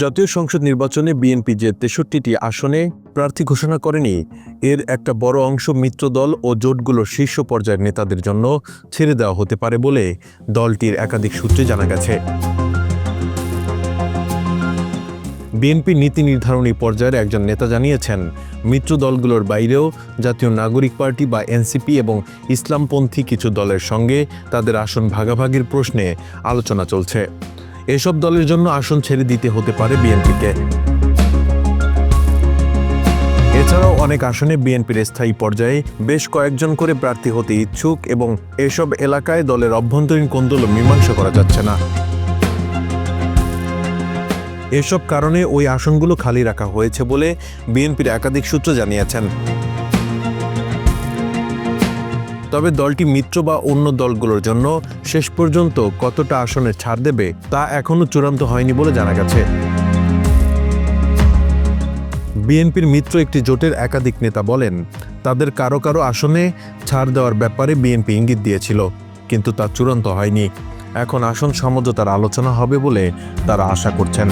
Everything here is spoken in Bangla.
জাতীয় সংসদ নির্বাচনে বিএনপি যে তেষট্টিটি আসনে প্রার্থী ঘোষণা করেনি। এর একটা বড় অংশ মিত্রদল ও জোটগুলোর শীর্ষ পর্যায়ের নেতাদের জন্য ছেড়ে দেওয়া হতে পারে বলে দলটির একাধিক সূত্রে জানা গেছে। বিএনপি নীতি নির্ধারণী পর্যায়ের একজন নেতা জানিয়েছেন, মিত্র দলগুলোর বাইরেও জাতীয় নাগরিক পার্টি বা এনসিপি এবং ইসলামপন্থী কিছু দলের সঙ্গে তাদের আসন ভাগাভাগির প্রশ্নে আলোচনা চলছে। এসব দলের জন্য আসন ছেড়ে দিতে হতে পারে বিএনপিকে। এছাড়াও অনেক আসনে বিএনপির স্থায়ী পর্যায়ে বেশ কয়েকজন করে প্রার্থী হতে ইচ্ছুক এবং এসব এলাকায় দলের অভ্যন্তরীণ কোন্দল মীমাংসা করা যাচ্ছে না। এসব কারণে ওই আসনগুলো খালি রাখা হয়েছে বলে বিএনপির একাধিক সূত্র জানিয়েছেন। তবে দলটি মিত্র বা অন্য দলগুলোর জন্য শেষ পর্যন্ত কতটা আসনে ছাড় দেবে তা এখনও চূড়ান্ত হয়নি বলে জানা গেছে। বিএনপির মিত্র একটি জোটের একাধিক নেতা বলেন, তাদের কারও কারও আসনে ছাড় দেওয়ার ব্যাপারে বিএনপি ইঙ্গিত দিয়েছিল, কিন্তু তা চূড়ান্ত হয়নি। এখন আসন সমঝোতার আলোচনা হবে বলে তারা আশা করছেন।